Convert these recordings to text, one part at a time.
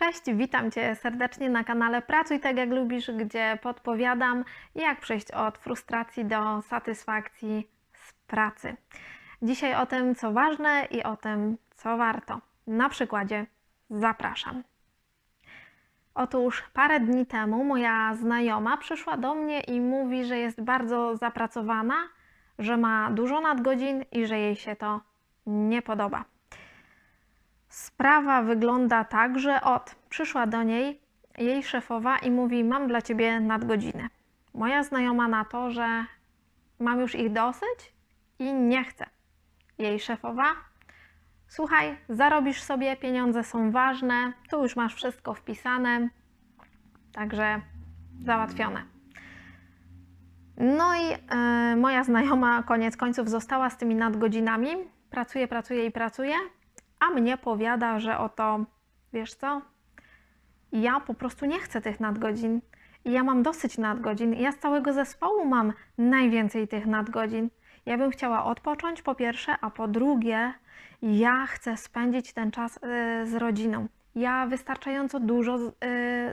Cześć, witam Cię serdecznie na kanale Pracuj tak jak lubisz, gdzie podpowiadam, jak przejść od frustracji do satysfakcji z pracy. Dzisiaj o tym, co ważne i o tym, co warto. Na przykładzie zapraszam. Otóż parę dni temu moja znajoma przyszła do mnie i mówi, że jest bardzo zapracowana, że ma dużo nadgodzin i że jej się to nie podoba. Sprawa wygląda tak, że od przyszła do niej jej szefowa i mówi: Mam dla ciebie nadgodziny. Moja znajoma na to, że mam już ich dosyć i nie chcę. Jej szefowa: Słuchaj, zarobisz sobie, pieniądze są ważne, tu już masz wszystko wpisane, także załatwione. No i e, moja znajoma koniec końców została z tymi nadgodzinami. Pracuje, pracuje i pracuje, a mnie powiada, że oto, wiesz co, ja po prostu nie chcę tych nadgodzin. Ja mam dosyć nadgodzin. Ja z całego zespołu mam najwięcej tych nadgodzin. Ja bym chciała odpocząć po pierwsze, a po drugie, ja chcę spędzić ten czas y, z rodziną. Ja wystarczająco dużo y,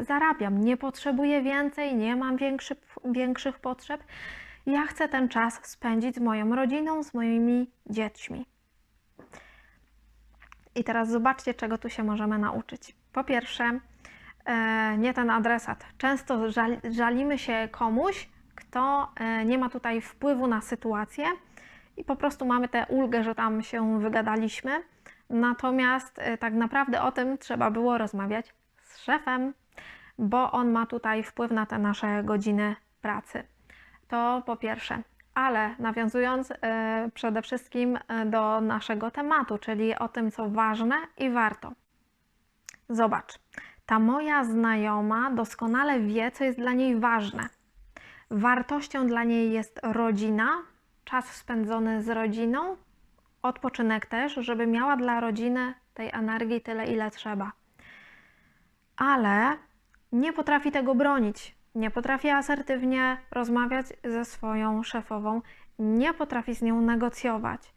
zarabiam, nie potrzebuję więcej, nie mam większy, większych potrzeb. Ja chcę ten czas spędzić z moją rodziną, z moimi dziećmi. I teraz zobaczcie, czego tu się możemy nauczyć. Po pierwsze, e, nie ten adresat. Często żal, żalimy się komuś, kto e, nie ma tutaj wpływu na sytuację i po prostu mamy tę ulgę, że tam się wygadaliśmy. Natomiast e, tak naprawdę o tym trzeba było rozmawiać z szefem, bo on ma tutaj wpływ na te nasze godziny pracy. To po pierwsze. Ale nawiązując e, przede wszystkim e, do naszego tematu, czyli o tym, co ważne i warto. Zobacz, ta moja znajoma doskonale wie, co jest dla niej ważne. Wartością dla niej jest rodzina, czas spędzony z rodziną, odpoczynek też, żeby miała dla rodziny tej energii tyle, ile trzeba. Ale nie potrafi tego bronić. Nie potrafi asertywnie rozmawiać ze swoją szefową, nie potrafi z nią negocjować,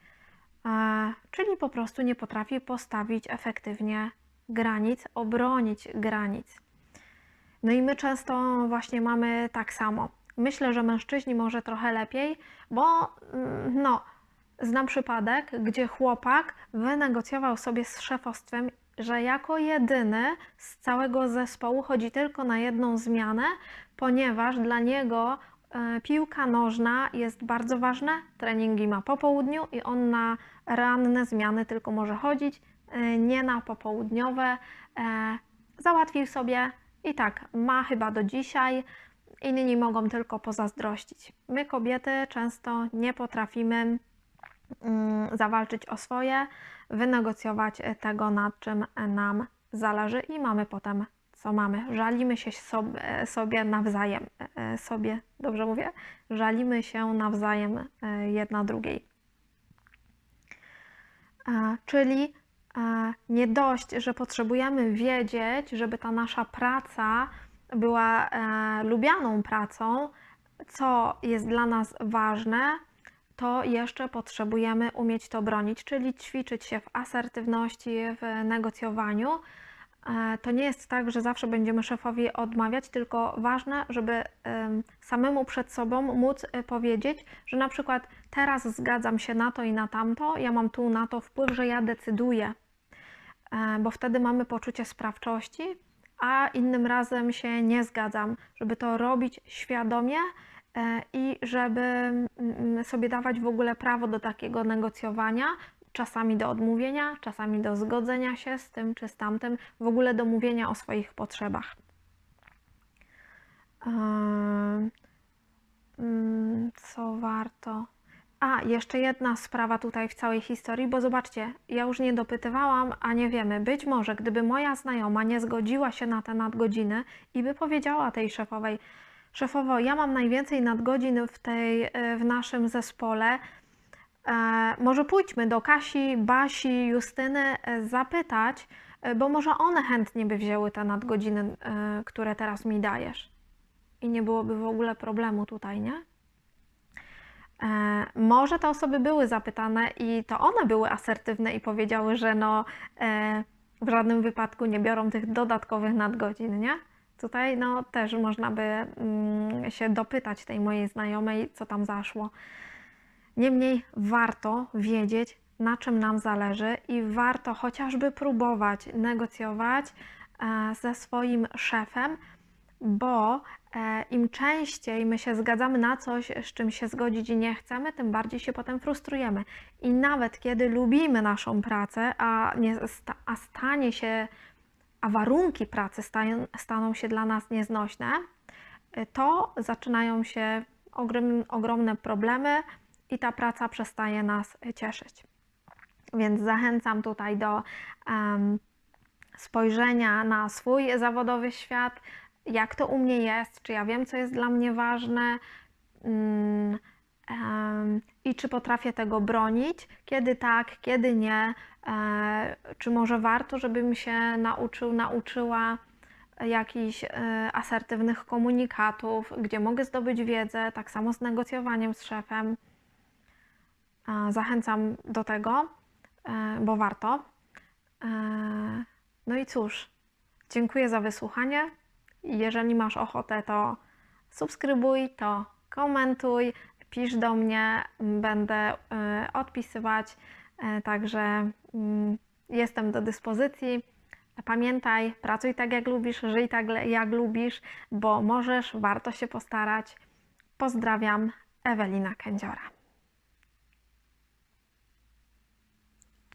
e, czyli po prostu nie potrafi postawić efektywnie granic, obronić granic. No i my często właśnie mamy tak samo. Myślę, że mężczyźni może trochę lepiej, bo mm, no, znam przypadek, gdzie chłopak wynegocjował sobie z szefostwem, że jako jedyny z całego zespołu chodzi tylko na jedną zmianę, ponieważ dla niego e, piłka nożna jest bardzo ważna. Treningi ma po południu i on na ranne zmiany tylko może chodzić, e, nie na popołudniowe. E, Załatwił sobie i tak ma chyba do dzisiaj. Inni mogą tylko pozazdrościć. My, kobiety, często nie potrafimy zawalczyć o swoje, wynegocjować tego, nad czym nam zależy, i mamy potem co mamy. Żalimy się sobie, sobie nawzajem, e, sobie, dobrze mówię? Żalimy się nawzajem e, jedna drugiej. E, Czyli nie dość, że potrzebujemy wiedzieć, żeby ta nasza praca była lubianą pracą, co jest dla nas ważne, to jeszcze potrzebujemy umieć to bronić, czyli ćwiczyć się w asertywności, w negocjowaniu. E, To nie jest tak, że zawsze będziemy szefowi odmawiać, tylko ważne, żeby em, samemu przed sobą móc e, powiedzieć, że na przykład teraz zgadzam się na to i na tamto, ja mam tu na to wpływ, że ja decyduję, E, bo wtedy mamy poczucie sprawczości, a innym razem się nie zgadzam, żeby to robić świadomie i żeby mm, sobie dawać w ogóle prawo do takiego negocjowania, czasami do odmówienia, czasami do zgodzenia się z tym czy z tamtym, w ogóle do mówienia o swoich potrzebach. Ehm, mm, Co warto? A, jeszcze jedna sprawa tutaj w całej historii, bo zobaczcie, ja już nie dopytywałam, a nie wiemy. Być może, gdyby moja znajoma nie zgodziła się na te nadgodziny i by powiedziała tej szefowej, szefowo, ja mam najwięcej nadgodzin w, tej, e, w naszym zespole, e, może pójdźmy do Kasi, Basi, Justyny e, zapytać, bo może one chętnie by wzięły te nadgodziny, które teraz mi dajesz. I nie byłoby w ogóle problemu tutaj, nie? Może te osoby były zapytane i to one były asertywne i powiedziały, że no, w żadnym wypadku nie biorą tych dodatkowych nadgodzin, nie? Tutaj no też można by mm, się dopytać tej mojej znajomej, co tam zaszło. Niemniej warto wiedzieć, na czym nam zależy i warto chociażby próbować negocjować e, ze swoim szefem, bo e, im częściej my się zgadzamy na coś, z czym się zgodzić nie chcemy, tym bardziej się potem frustrujemy. I nawet kiedy lubimy naszą pracę, a, nie, a stanie się, a warunki pracy stają, staną się dla nas nieznośne, y, to zaczynają się ogrom, ogromne problemy i ta praca przestaje nas cieszyć. Więc zachęcam tutaj do em, spojrzenia na swój zawodowy świat, jak to u mnie jest, czy ja wiem, co jest dla mnie ważne i czy potrafię tego bronić, kiedy tak, kiedy nie, e, czy może warto, żebym się nauczył, nauczyła jakichś e, asertywnych komunikatów, gdzie mogę zdobyć wiedzę, tak samo z negocjowaniem z szefem. E, Zachęcam do tego, bo warto. No i cóż, dziękuję za wysłuchanie. Jeżeli masz ochotę, to subskrybuj, to komentuj, pisz do mnie, będę e, odpisywać, e, także mm, jestem do dyspozycji. Pamiętaj, pracuj tak jak lubisz, żyj tak jak lubisz, bo możesz, warto się postarać. Pozdrawiam, Ewelina Kędziora.